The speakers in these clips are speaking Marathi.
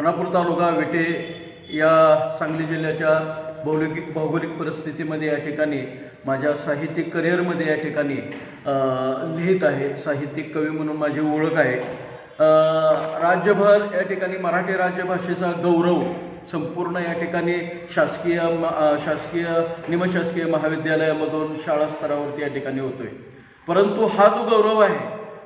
खानापूर तालुका विटे या सांगली जिल्ह्याच्या भौगोलिक भौगोलिक परिस्थितीमध्ये या ठिकाणी माझ्या साहित्यिक करिअरमध्ये या ठिकाणी लिहित आहे. साहित्यिक कवी म्हणून माझी ओळख आहे. राज्यभर या ठिकाणी मराठी राज्यभाषेचा गौरव संपूर्ण या ठिकाणी शासकीय म- शासकीय निमशासकीय महाविद्यालयामधून शाळा स्तरावरती या ठिकाणी होतोय. परंतु हा जो गौरव आहे.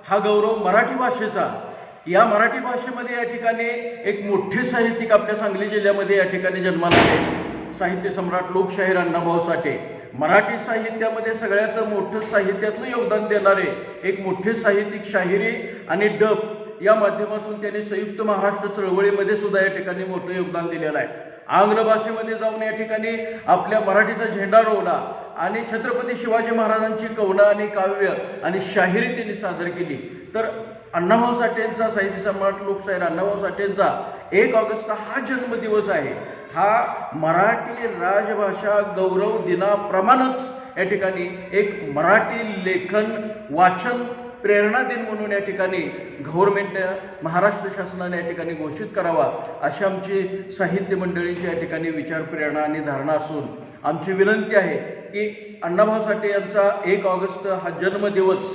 हा गौरव मराठी भाषेचा या मराठी भाषेमध्ये या ठिकाणी एक मोठे साहित्यिक आपल्या सांगली जिल्ह्यामध्ये या ठिकाणी जन्माला आले. साहित्य सम्राट लोकशाहीर अण्णाभाऊ साठे. मराठी साहित्यामध्ये सगळ्यात मोठं साहित्यातलं योगदान देणारे एक मोठे साहित्यिक शाहिरी आणि डब या माध्यमातून त्यांनी संयुक्त महाराष्ट्र चळवळीमध्ये सुद्धा या ठिकाणी मोठं योगदान दिलेलं आहे. आंग्ल भाषेमध्ये जाऊन या ठिकाणी आपल्या मराठीचा झेंडा रोवला आणि छत्रपती शिवाजी महाराजांची कवनं आणि काव्य आणि शाहिरी त्यांनी सादर केली. तर अण्णाभाऊ साठेंचा साहित्य सम्राट लोकशाहीर अण्णाभाऊ साठेंचा एक ऑगस्ट हा जन्मदिवस आहे. हा मराठी राजभाषा गौरव दिनाप्रमाणेच या ठिकाणी एक मराठी लेखन वाचन प्रेरणा दिन म्हणून या ठिकाणी गव्हर्मेंट महाराष्ट्र शासनाने या ठिकाणी घोषित करावा अशी आमची साहित्य मंडळींची या ठिकाणी विचार प्रेरणा आणि धारणा असून आमची विनंती आहे की अण्णाभाऊ साठे यांचा एक ऑगस्ट हा जन्मदिवस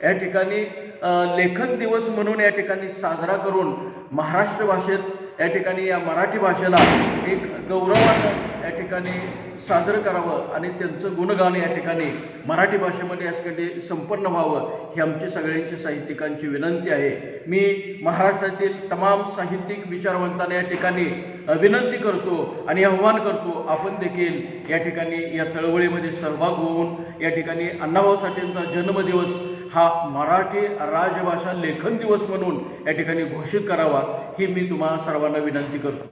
या ठिकाणी लेखन दिवस म्हणून या ठिकाणी साजरा करून महाराष्ट्र भाषेत या ठिकाणी या मराठी भाषेला एक गौरवानं या ठिकाणी साजरं करावं आणि त्यांचं गुणगान या ठिकाणी मराठी भाषेमध्ये यासाठी संपन्न व्हावं ही आमची सगळ्यांची साहित्यिकांची विनंती आहे. मी महाराष्ट्रातील तमाम साहित्यिक विचारवंतांना या ठिकाणी विनंती करतो आणि आव्हान करतो आपण देखील या ठिकाणी या चळवळीमध्ये सहभाग होऊन या ठिकाणी अण्णाभाऊ साठेंचा जन्मदिवस हा मराठी राजभाषा लेखन दिवस म्हणून या ठिकाणी घोषित करावा ही मी तुम्हाला सर्वांना विनंती करतो.